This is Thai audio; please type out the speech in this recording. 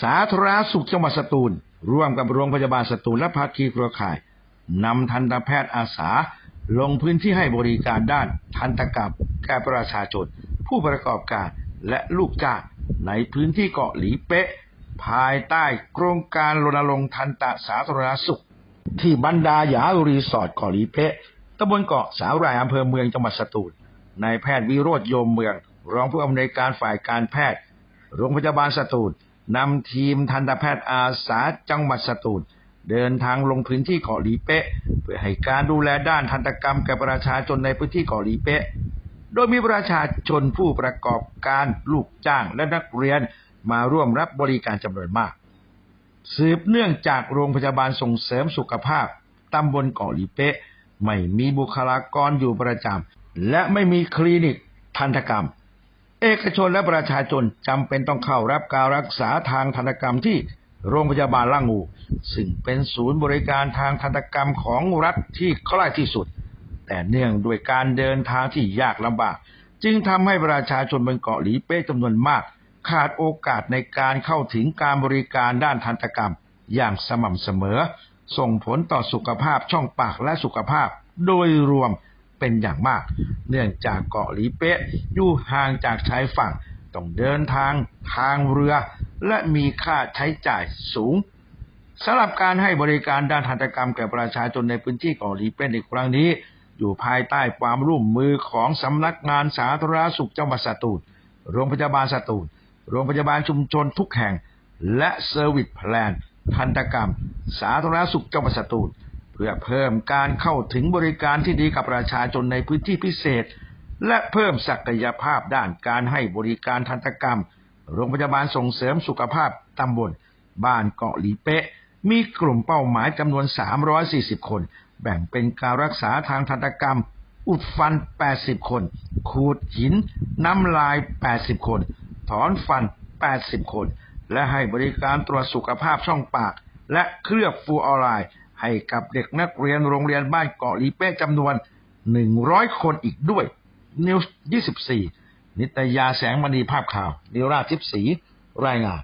สาธารณสุขจังหวัดสตูล ร่วมกับโรงพยาบาลสตูลและภาคีเครือข่ายนำทันตแพทย์อาสา ลงพื้นที่ให้บริการด้านทันตกรรมแก่ประชาชน ผู้ประกอบการและลูกจ้างในพื้นที่เกาะหลีเป๊ะ ภายใต้โครงการรณรงค์ทันตสาธารณสุข ที่บรรดาหยารีสอร์ทเกาะหลีเป๊ะตำบลเกาะสาวรายอำเภอเมืองจังหวัดสตูลนายแพทย์วิโรธโยมเมือง รองผู้อำนวยการฝ่ายการแพทย์ โรงพยาบาลสตูล นำทีมทันตแพทย์อาสาจังหวัดสตูลเดินทางลงพื้นที่เกาะหลีเป๊ะ เพื่อให้การดูแลด้านทันตกรรมแก่ประชาชนในพื้นที่เกาะหลีเป๊ะ โดยมีประชาชนผู้ประกอบการลูกจ้างและนักเรียนมาร่วมรับบริการจำนวนมาก สืบเนื่องจากโรงพยาบาลส่งเสริมสุขภาพตำบลเกาะหลีเป๊ะ ไม่มีบุคลากรอยู่ประจำและไม่มีคลินิกทันตกรรม เอกชนและประชาชนจำเป็นต้องเข้ารับการรักษาทางทันตกรรมที่โรงพยาบาลล่างงู ซึ่งเป็นศูนย์บริการทางทันตกรรมของรัฐที่ใกล้ที่สุด แต่เนื่องด้วยการเดินทางที่ยากลำบาก จึงทำให้ประชาชนบนเกาะหลีเป้จำนวนมาก ขาดโอกาสในการเข้าถึงการบริการด้านทันตกรรม อย่างสม่ำเสมอ ส่งผลต่อสุขภาพช่องปากและสุขภาพ โดยรวม เป็นอย่างมาก เนื่องจากเกาะหลีเป๊ะอยู่ห่างจากชายฝั่ง ต้องเดินทางทางเรือ และมีค่าใช้จ่ายสูงสำหรับการให้บริการด้านทันตกรรมแก่ประชาชนในพื้นที่เกาะหลีเป้ในครั้งนี้ อยู่ภายใต้ความร่วมมือของสำนักงานสาธารณสุขจังหวัดสตูล โรงพยาบาลสตูล โรงพยาบาลชุมชนทุกแห่ง และเซอร์วิสแพลนทันตกรรม สาธารณสุขจังหวัดสตูล พื่อเพิ่มการเข้าถึงบริการที่ดีกับประชาชนในพื้นที่พิเศษ และเพิ่มศักยภาพด้านการให้บริการทันตกรรม โรงพยาบาลส่งเสริมสุขภาพตำบล บ้านเกาะหลีเป๊ะมีกลุ่มเป้าหมายจำนวน 340 คน แบ่งเป็นการรักษาทางทันตกรรม อุดฟัน 80 คน ขูดหิน น้ำลาย 80 คน ถอนฟัน 80 คน และให้บริการตรวจสุขภาพช่องปาก และเคลือบฟูออไรด์ ให้กับเด็กนักเรียนโรงเรียนบ้านเกาะลีเป้จำนวน 100 คนอีกด้วยนิวส์24 นิตยาแสงมณีภาพข่าว นิราทิพศีรายงาน